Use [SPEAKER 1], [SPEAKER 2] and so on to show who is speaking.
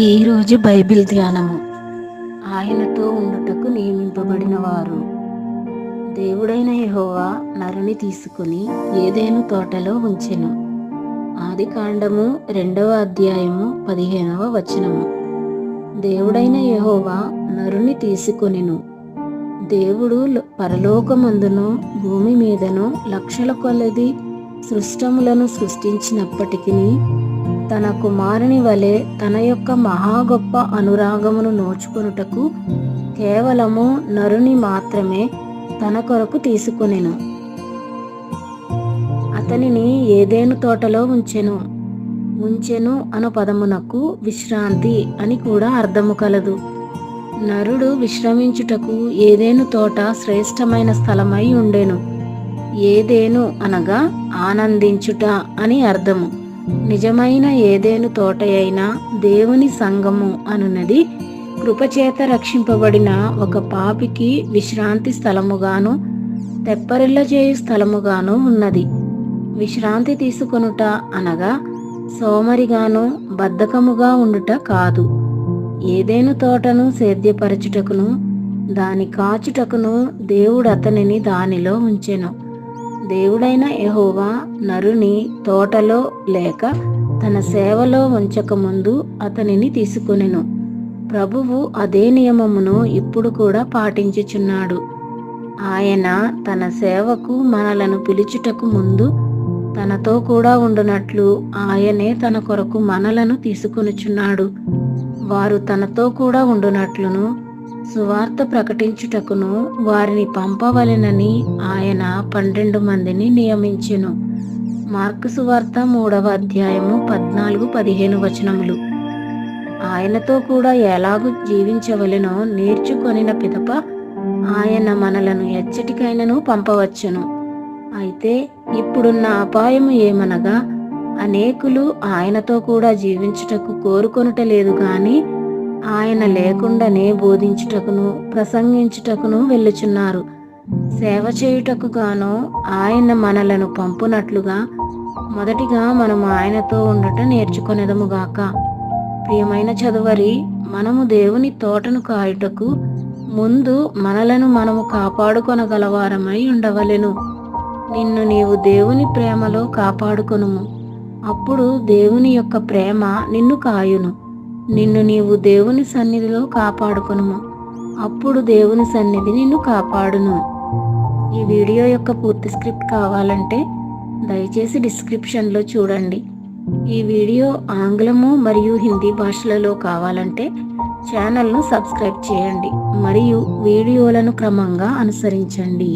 [SPEAKER 1] ఈరోజు బైబిల్ ధ్యానము. ఆయనతో ఉండుటకు నియమింపబడిన వారు. దేవుడైన యహోవా నరుని తీసుకుని ఏదేను తోటలో ఉంచెను. ఆది కాండము రెండవ అధ్యాయము పదిహేనవ వచనము. దేవుడైన యహోవా నరుని తీసుకొనిను. దేవుడు పరలోకమందును భూమి మీదను లక్షల కొలది సృష్టములను సృష్టించినప్పటికీ తన కుమారుని వలె తన యొక్క మహా గొప్ప అనురాగమును నోచుకొనుటకు కేవలము నరుని మాత్రమే తన కొరకు తీసుకొనెను. అతనిని ఏదేను తోటలో ఉంచెను? ఉంచెను అను పదమునకు విశ్రాంతి అని కూడా అర్థము కలదు. నరుడు విశ్రమించుటకు ఏదేను తోట శ్రేష్టమైన స్థలమై ఉండెను? ఏదేను అనగా ఆనందించుట అని అర్థము. నిజమైన ఏదేను తోట అయినా దేవుని సంగము అనున్నది కృపచేత రక్షింపబడిన ఒక పాపికి విశ్రాంతి స్థలముగాను తెప్పరిల్ల చేయు స్థలముగాను ఉన్నది. విశ్రాంతి తీసుకొనుట అనగా సోమరిగాను బద్ధకముగా ఉండుట కాదు. ఏదేను తోటను సేద్యపరచుటకును దాని కాచుటకును దేవుడు అతనిని దానిలో ఉంచెను. దేవుడైన యహోవా నరుని తోటలో లేక తన సేవలో ఉంచకముందు అతనిని తీసుకునెను. ప్రభువు అదే నియమమును ఇప్పుడు కూడా పాటించుచున్నాడు. ఆయన తన సేవకు మనలను పిలుచుటకు ముందు తనతో కూడా ఉండునట్లు ఆయనే తన కొరకు మనలను తీసుకొనుచున్నాడు. వారు తనతో కూడా ఉండునట్లును సువార్త ప్రకటించుటకును వారిని పంపవలెనని ఆయన పన్నెండు మందిని నియమించెను. మార్కు సువార్త మూడవ అధ్యాయము పద్నాలుగు పదిహేను వచనములు. ఆయనతో కూడా ఎలాగూ జీవించవలెనో నేర్చుకొనిన పిదప ఆయన మనలను ఎచ్చటికైనను పంపవచ్చును. అయితే ఇప్పుడున్న అపాయము ఏమనగా అనేకులు ఆయనతో కూడా జీవించుటకు కోరుకొనుట లేదు కానీ ఆయన లేకుండానే బోధించుటకును ప్రసంగించుటకును వెళ్ళుచున్నారు. సేవ చేయుటకు గాను ఆయన మనలను పంపునట్లుగా మొదటిగా మనం ఆయనతో ఉండట నేర్చుకొనేదముగాక. ప్రియమైన చదువరి మనము దేవుని తోటను కాయుటకు ముందు మనలను మనము కాపాడుకొనగలవారమై ఉండవలెను. నిన్ను నీవు దేవుని ప్రేమలో కాపాడుకొనుము. అప్పుడు దేవుని యొక్క ప్రేమ నిన్ను కాయును. నిన్ను నీవు దేవుని సన్నిధిలో కాపాడుకును అప్పుడు దేవుని సన్నిధి నిన్ను కాపాడును. ఈ వీడియో యొక్క పూర్తి స్క్రిప్ట్ కావాలంటే దయచేసి డిస్క్రిప్షన్లో చూడండి. ఈ వీడియో ఆంగ్లము మరియు హిందీ భాషలలో కావాలంటే ఛానల్ను సబ్స్క్రైబ్ చేయండి మరియు వీడియోలను క్రమంగా అనుసరించండి.